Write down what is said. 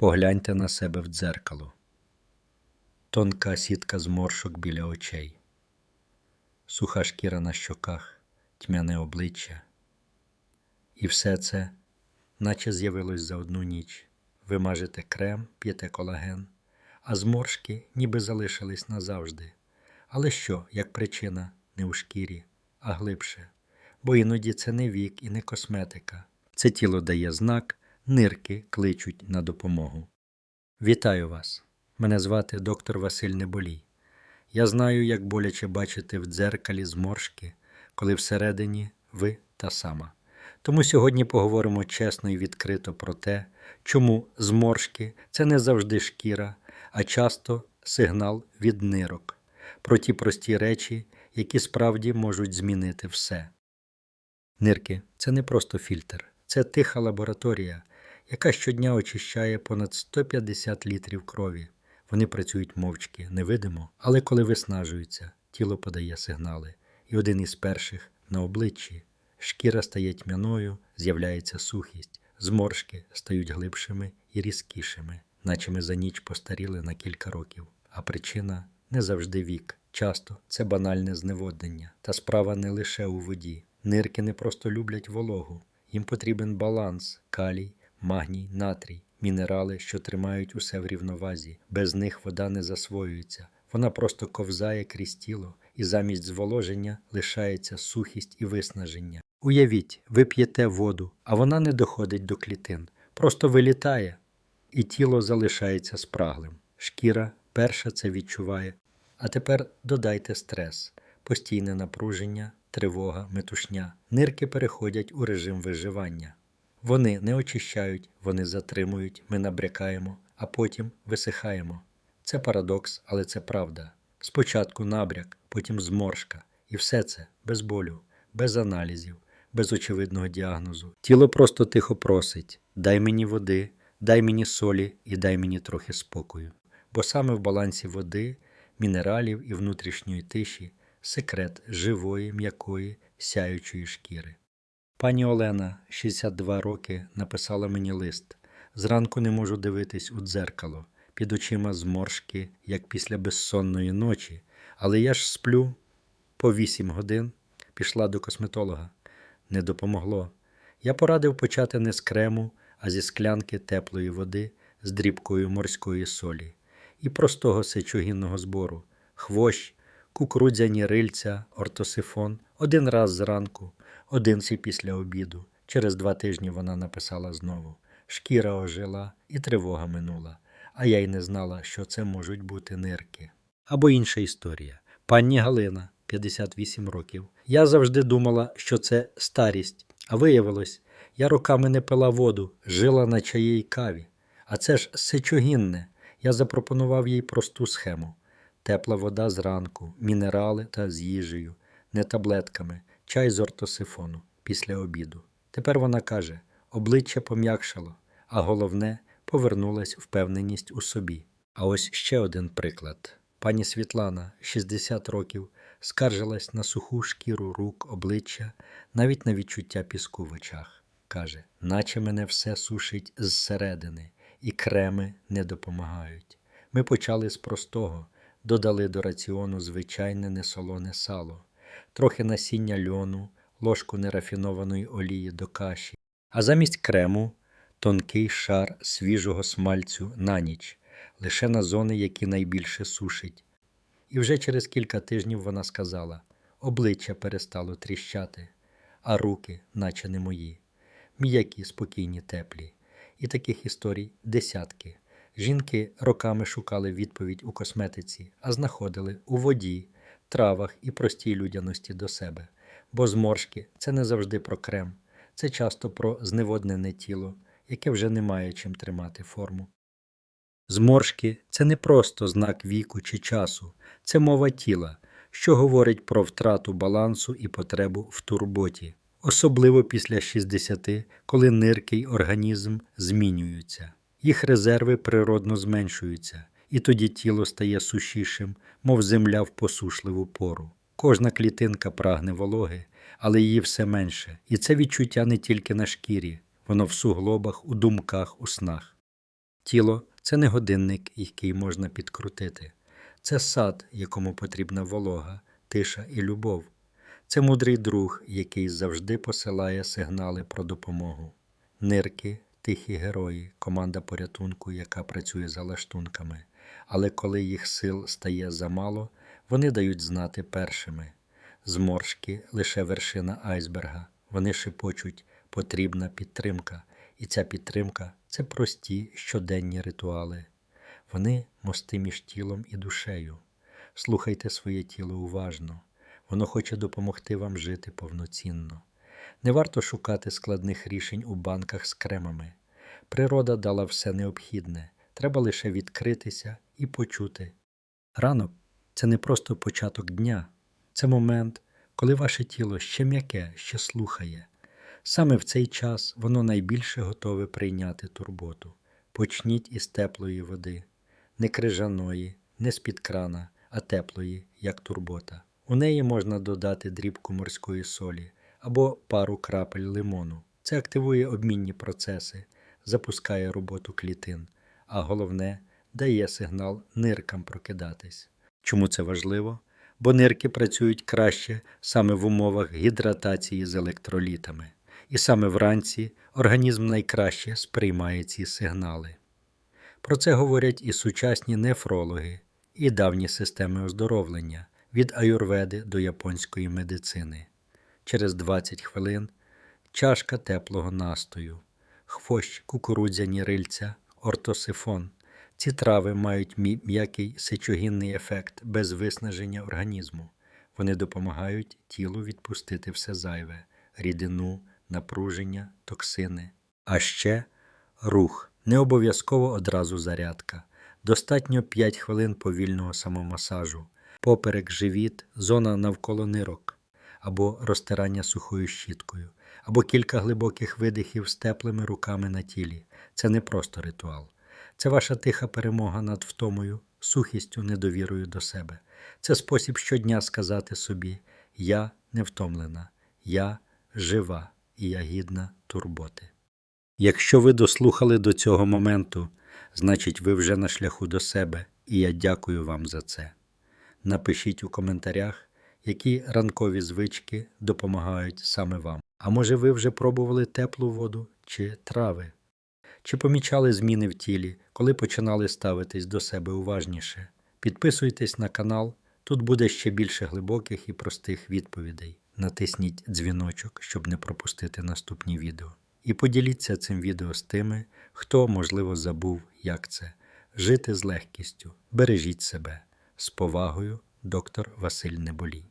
Погляньте на себе в дзеркало. Тонка сітка зморшок біля очей, суха шкіра на щоках, тьмяне обличчя. І все це, наче з'явилось за одну ніч. Ви мажете крем, п'єте колаген, а зморшки ніби залишились назавжди. Але що, як причина, не у шкірі, а глибше? Бо іноді це не вік і не косметика. Це тіло дає знак, нирки кличуть на допомогу. Вітаю вас! Мене звати доктор Василь Неболій. Я знаю, як боляче бачити в дзеркалі зморшки, коли всередині ви та сама. Тому сьогодні поговоримо чесно і відкрито про те, чому зморшки це не завжди шкіра, а часто сигнал від нирок, про ті прості речі, які справді можуть змінити все. Нирки це не просто фільтр, це тиха лабораторія, яка щодня очищає понад 150 літрів крові. Вони працюють мовчки, невидимо, але коли виснажуються, тіло подає сигнали, і один із перших на обличчі. Шкіра стає тьмяною, з'являється сухість, зморшки стають глибшими і різкішими, наче ми за ніч постаріли на кілька років. А причина не завжди вік. Часто це банальне зневоднення. Та справа не лише у воді. Нирки не просто люблять вологу, їм потрібен баланс, калій, магній, натрій, мінерали, що тримають усе в рівновазі. Без них вода не засвоюється. Вона просто ковзає крізь тіло, і замість зволоження лишається сухість і виснаження. Уявіть, ви п'єте воду, а вона не доходить до клітин, просто вилітає, і тіло залишається спраглим. Шкіра перша це відчуває. А тепер додайте стрес, постійне напруження, тривога, метушня. Нирки переходять у режим виживання. Вони не очищають, вони затримують, ми набрякаємо, а потім висихаємо. Це парадокс, але це правда. Спочатку набряк, потім зморшка, і все це без болю, без аналізів, без очевидного діагнозу. Тіло просто тихо просить: дай мені води, дай мені солі і дай мені трохи спокою. Бо саме в балансі води, мінералів і внутрішньої тиші секрет живої, м'якої, сяючої шкіри. Пані Олена, 62 роки, написала мені лист. Зранку не можу дивитись у дзеркало, під очима зморшки, як після безсонної ночі, але я ж сплю по 8 годин, пішла до косметолога. Не допомогло. Я порадив почати не з крему, а зі склянки теплої води з дрібкою морської солі і простого сечогінного збору, хвощ, кукурудзяні рильця, ортосифон один раз зранку, один сі після обіду. Через два тижні вона написала знову. Шкіра ожила і тривога минула, а я й не знала, що це можуть бути нирки. Або інша історія. Пані Галина, 58 років. Я завжди думала, що це старість, а виявилось, я роками не пила воду, жила на чаї каві. А це ж сечогінне. Я запропонував їй просту схему: тепла вода зранку, мінерали та з їжею, не таблетками, чай з ортосифону після обіду. Тепер вона каже: обличчя пом'якшало, а головне повернулась впевненість у собі. А ось ще один приклад. Пані Світлана, 60 років, скаржилась на суху шкіру рук, обличчя, навіть на відчуття піску в очах. Каже, наче мене все сушить зсередини, і креми не допомагають. Ми почали з простого, додали до раціону звичайне несолоне сало, трохи насіння льону, ложку нерафінованої олії до каші, а замість крему тонкий шар свіжого смальцю на ніч, лише на зони, які найбільше сушить. І вже через кілька тижнів вона сказала: обличчя перестало тріщати, а руки, наче не мої, м'які, спокійні, теплі. І таких історій десятки. Жінки роками шукали відповідь у косметиці, а знаходили у воді, травах і простій людяності до себе. Бо зморшки це не завжди про крем, це часто про зневоднене тіло, яке вже не має чим тримати форму. Зморшки це не просто знак віку чи часу, це мова тіла, що говорить про втрату балансу і потребу в турботі, особливо після 60, коли нирки й організм змінюються. Їх резерви природно зменшуються, і тоді тіло стає сушішим, мов земля в посушливу пору. Кожна клітинка прагне вологи, але її все менше, і це відчуття не тільки на шкірі, воно в суглобах, у думках, у снах. Тіло це не годинник, який можна підкрутити. Це сад, якому потрібна волога, тиша і любов. Це мудрий друг, який завжди посилає сигнали про допомогу. Нирки, тихі герої, команда порятунку, яка працює за лаштунками. Але коли їх сил стає замало, вони дають знати першими. Зморшки лише вершина айсберга. Вони шепочуть потрібна підтримка, і ця підтримка це прості щоденні ритуали. Вони мости між тілом і душею. Слухайте своє тіло уважно. Воно хоче допомогти вам жити повноцінно. Не варто шукати складних рішень у банках з кремами. Природа дала все необхідне, треба лише відкритися і почути. Ранок це не просто початок дня, це момент, коли ваше тіло ще м'яке, ще слухає. Саме в цей час воно найбільше готове прийняти турботу. Почніть із теплої води, не крижаної, не з-під крана, а теплої, як турбота. У неї можна додати дрібку морської солі або пару крапель лимону. Це активує обмінні процеси, запускає роботу клітин, а головне дає сигнал ниркам прокидатись. Чому це важливо? Бо нирки працюють краще саме в умовах гідратації з електролітами. І саме вранці організм найкраще сприймає ці сигнали. Про це говорять і сучасні нефрологи, і давні системи оздоровлення від аюрведи до японської медицини. Через 20 хвилин чашка теплого настою, хвощ кукурудзяні рильця, ортосифон. Ці трави мають м'який сечогінний ефект без виснаження організму. Вони допомагають тілу відпустити все зайве, рідину, напруження, токсини. А ще рух, не обов'язково одразу зарядка. Достатньо 5 хвилин повільного самомасажу, поперек живіт, зона навколо нирок, або розтирання сухою щіткою, або кілька глибоких видихів з теплими руками на тілі. Це не просто ритуал. Це ваша тиха перемога над втомою, сухістю, недовірою до себе. Це спосіб щодня сказати собі: Я не втомлена, я жива і я гідна турботи. Якщо ви дослухали до цього моменту, значить ви вже на шляху до себе, і я дякую вам за це. Напишіть у коментарях, які ранкові звички допомагають саме вам. А може ви вже пробували теплу воду чи трави? Чи помічали зміни в тілі, коли починали ставитись до себе уважніше? Підписуйтесь на канал, тут буде ще більше глибоких і простих відповідей. Натисніть дзвіночок, щоб не пропустити наступні відео. І поділіться цим відео з тими, хто, можливо, забув, як це жити з легкістю. Бережіть себе. З повагою, доктор Василь Неболій.